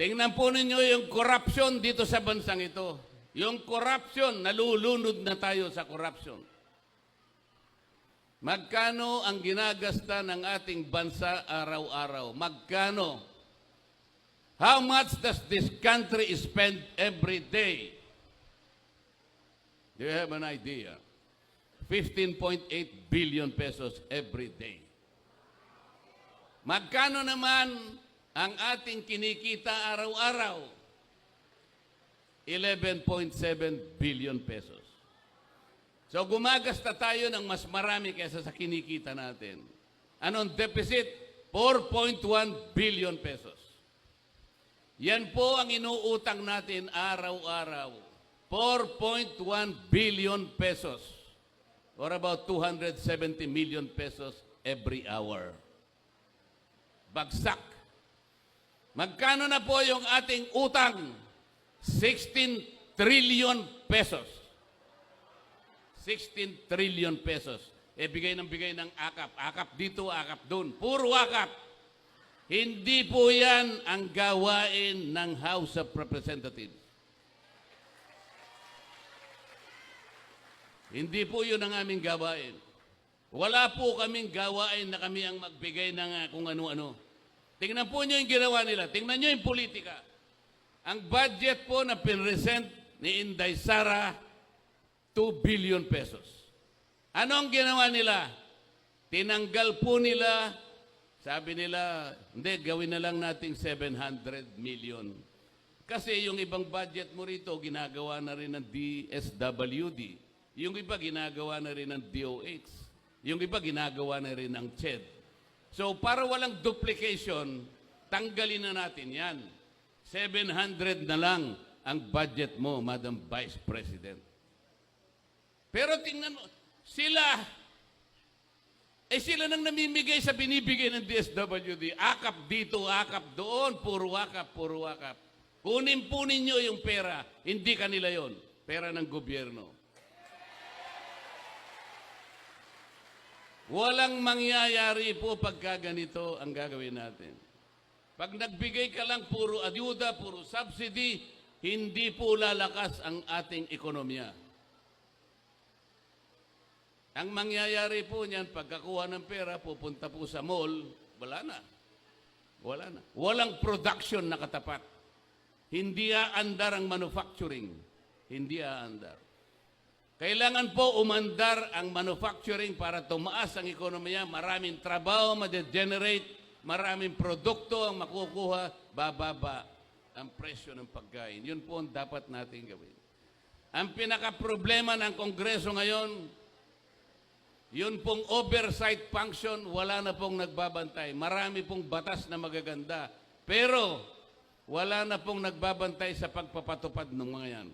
Tingnan po ninyo yung corruption dito sa bansang ito. Yung corruption, nalulunod na tayo sa corruption. Magkano ang ginagasta ng ating bansa araw-araw? Magkano? How much does this country spend every day? Do you have an idea? 15.8 billion pesos every day. Magkano naman ang ating kinikita araw-araw? 11.7 billion pesos. So gumagasta tayo ng mas marami kaysa sa kinikita natin. Anong deficit? 4.1 billion pesos. Yan po ang inuutang natin araw-araw. 4.1 billion pesos. Or about 270 million pesos every hour. Bagsak. Magkano na po yung ating utang? 16 trillion pesos. 16 trillion pesos. E bigay ng bigay ng akap. Akap dito, akap doon. Puro akap. Hindi po yan ang gawain ng House of Representatives. Hindi po yun ang aming gawain. Wala po kaming gawain na kami ang magbigay ng ah, kung ano-ano. Tingnan po nyo yung ginawa nila. Tingnan nyo yung politika. Ang budget po na pinresent ni Inday Sara, 2 billion pesos. Ano ang ginawa nila? Tinanggal po nila, sabi nila, hindi, gawin na lang nating 700 million. Kasi yung ibang budget mo rito, ginagawa na rin ng DSWD. Yung iba, ginagawa na rin ng DOH. Yung iba, ginagawa na rin ng CHED. So, para walang duplication, tanggalin na natin yan. 700 na lang ang budget mo, Madam Vice President. Pero tingnan mo, sila, eh sila nang namimigay sa binibigay ng DSWD. Akap dito, akap doon, puro akap, puro akap. Kunin po ninyo yung pera, hindi kanila yon, pera ng gobyerno. Walang mangyayari po pagka ganito ang gagawin natin. Pag nagbigay ka lang puro ayuda, puro subsidy, hindi po lalakas ang ating ekonomiya. Ang mangyayari po niyan, pagkakuha ng pera, pupunta po sa mall, wala na. Wala na. Walang production na katapat. Hindi aandar ang manufacturing. Hindi aandar. Kailangan po umandar ang manufacturing para tumaas ang ekonomiya, maraming trabaho ma-generate, maraming produkto ang makukuha, bababa ang presyo ng pagkain. Yun po ang dapat natin gawin. Ang pinaka-problema ng Kongreso ngayon, yun pong oversight function, wala na pong nagbabantay. Marami pong batas na magaganda. Pero, wala na pong nagbabantay sa pagpapatupad ng mga yan.